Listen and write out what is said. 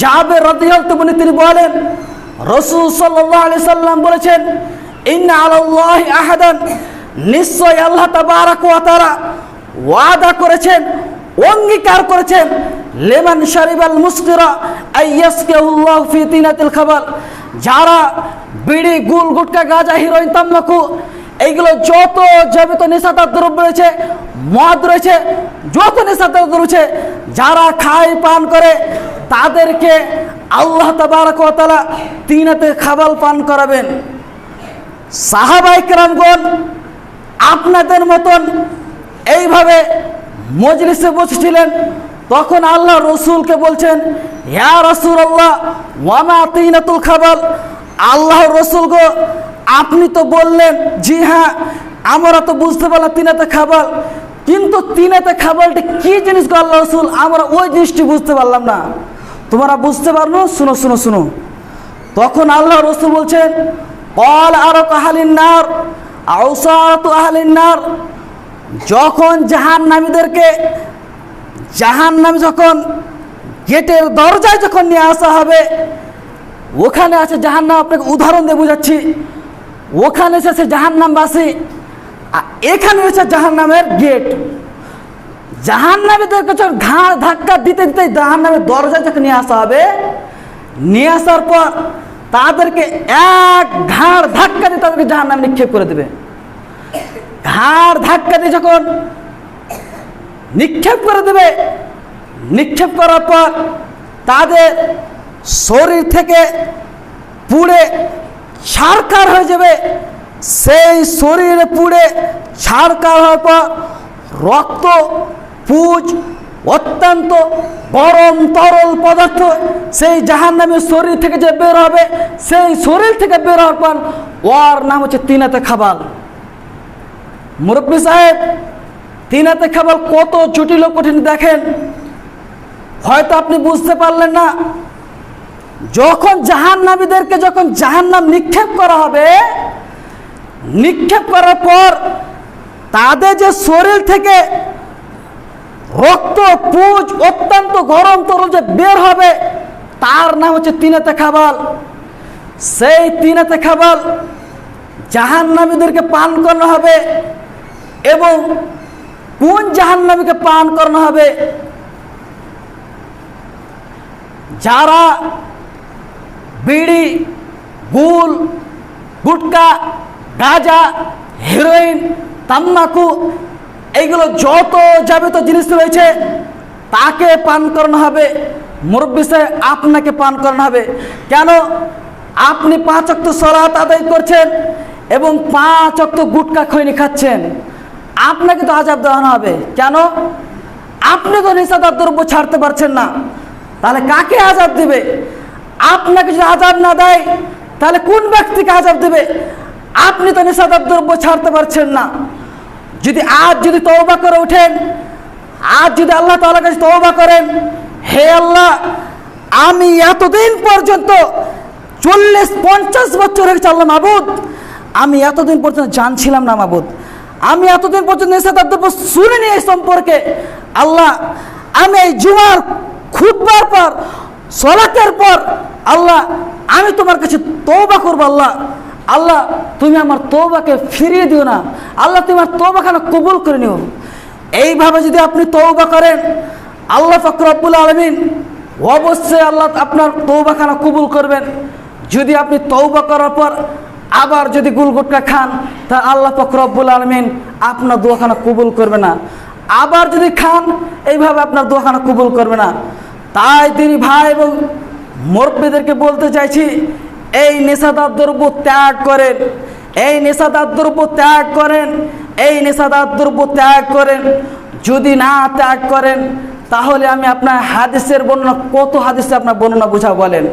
জাবের রাদিয়াল তুমি তিনি বলেন, রসুল সাল্লাহ আলি সাল্লাম বলেছেন, ইন্না আল্লাহ আহাদান। নিশ্চয় আল্লাহ তাআলা ওয়াদা করেছেন, অঙ্গীকার করেছেন, লেমন শরিবাল মুস্কিরা আইয়াসকাহুল্লাহ ফি তিনাতিল খাবাল যারা বিড়ি গুল গুটকা, গাঁজা, হিরোইন তাম্বাকু এইগুলো যত যাবিত নেশাদার দ্রব্য রয়েছে, মদ রয়েছে, যত নেশাদার রয়েছে, যারা খায়, পান করে তাদেরকে আল্লাহ তাবারক ওয়া তাআলা তিনাতে খাবাল পান করাবেন। সাহাবাই কেরামগণ আপনাদের মতন এইভাবে মজলিসে বসেছিলেন, তখন আল্লাহ রসুলকে বলছেন হ্যা রসুল আল্লাহ ওয়ামা তিনাতুল খাবাল? আল্লাহ রসুল গো, আপনি তো বললেন, জি হ্যাঁ আমরা তো বুঝতে পারলাম তিনাতে খাবাল। কিন্তু তিনাতে খাবারটা কি জিনিস গো আল্লাহ রসুল? আমরা ওই জিনিসটি বুঝতে পারলাম না। তোমরা বুঝতে পারল শুনো শুনো শুনো। তখন আল্লাহ রসুল বলছেন, কল আর আহালিন নার যখন জাহান নামীদেরকে জাহান নামী যখন গেটের দরজায় যখন নিয়ে আসা হবে, ওখানে আছে জাহান নাম আপনাকে উদাহরণ দিয়ে বোঝাচ্ছি। ওখানে এসেছে জাহান নামবাসী এখানে রয়েছে জাহান নামের গেট। জাহান নামীদেরকে যখন ঘাড় ধাক্কা দিতে দিতে জাহান নামের দরজা যখন নিয়ে আসা হবে। নিয়ে আসার পর তাদেরকে এক ঘাড় ধাক্কা দিয়ে তাদেরকে জাহান নামে নিক্ষেপ করে দেবে। ঘাড় ধাক্কা দিয়ে যখন নিক্ষেপ করে দেবে, নিক্ষেপ করার পর তাদের শরীর থেকে পুড়ে ছারকার হয়ে যাবে। সেই শরীরে পুড়ে ছারকার হওয়ার পর রক্ত, পুজ, অত্যন্ত গরম তরল পদার্থ, সেই জাহান নামের শরীর থেকে যে বের হবে, সেই শরীর থেকে বের হওয়ার পর ওর নাম হচ্ছে তিনাতে খাবাল। মুরব্বী সাহেব, তিনাতে খাবাল কত জটিল কঠিন, দেখেন। হয়তো আপনি বুঝতে পারলেন না, যখন জাহান নামীদেরকে যখন জাহান নাম নিক্ষেপ করা হবে, নিক্ষেপ করার পর তাদের যে শরীর থেকে রক্ত, পুজ অত্যন্ত গরম তরল যে বের হবে, তার নাম হচ্ছে তিনাতে খাবাল। সেই তিনাতে খাবাল জাহান নামীদেরকে পান করানো হবে এবং কোন জাহান্নামীকে পান করানো হবে? যারা বিড়ি, গুল, গুটকা, গাঁজা হেরোইন তাম্বাকু এইগুলো যত যাবিত জিনিস রয়েছে, তাকে পান করানো হবে। মুরব্বী সাহেব আপনাকে পান করানো হবে। কেন? আপনি পাঁচ অক্ত সলাত আদায় করছেন এবং পাঁচ অক্ত গুটকা খৈনি খাচ্ছেন। আপনাকে তো আজাব দেওয়ানো হবে। কেন? আপনি তো নিষেধার দ্রব্য ছাড়তে পারছেন না। তাহলে কাকে আজাব দিবে? আপনাকে যদি আজাব না দেয়, তাহলে কোন ব্যক্তিকে আজাব দেবে? আপনি তো নিষেধার দ্রব্য ছাড়তে পারছেন না। যদি আজ যদি তওবা করে ওঠেন, আজ যদি আল্লাহ তাআলার কাছে তওবা করেন, হে আল্লাহ, আমি এতদিন পর্যন্ত চল্লিশ পঞ্চাশ বছর হয়ে গেছে আল্লাহ মাবুদ, আমি এতদিন পর্যন্ত জানছিলাম না মাবুদ, আমি এতদিন পর্যন্ত নেশাদার শুনিনি এই সম্পর্কে। আল্লাহ, আমি এই জুমার খুববার পর, সলাতের পর, আল্লাহ, আমি তোমার কাছে তৌবা করব, আল্লাহ। আল্লাহ, তুমি আমার তৌবাকে ফিরিয়ে দিও না। আল্লাহ, তুমি আমার তৌবাখানা কবুল করে নিও। এইভাবে যদি আপনি তৌবা করেন, আল্লাহ ফকরবুল আলমিন অবশ্যই আল্লাহ আপনার তৌবাখানা কবুল করবেন। যদি আপনি তৌবা করার পর আবার যদি গুলগুটকা খান, তা আল্লাহ ফকরবুল আলমিন আপনার দোয়াখানা কবুল করবে না। আবার যদি খান, এইভাবে আপনার দোয়াখানা কবুল করবে না। তাই তিনি ভাই এবং মুরব্বীদেরকে বলতে চাইছি এই নেশাদার দ্রব্য ত্যাগ করেন। এই নেশাদার দ্রব্য ত্যাগ করেন। এই নেশাদার দ্রব্য ত্যাগ করেন। যদি না ত্যাগ করেন, তাহলে আমি আপনার হাদিসের বর্ণনা, কত হাদিসে আপনার বর্ণনা বোঝা বলেন?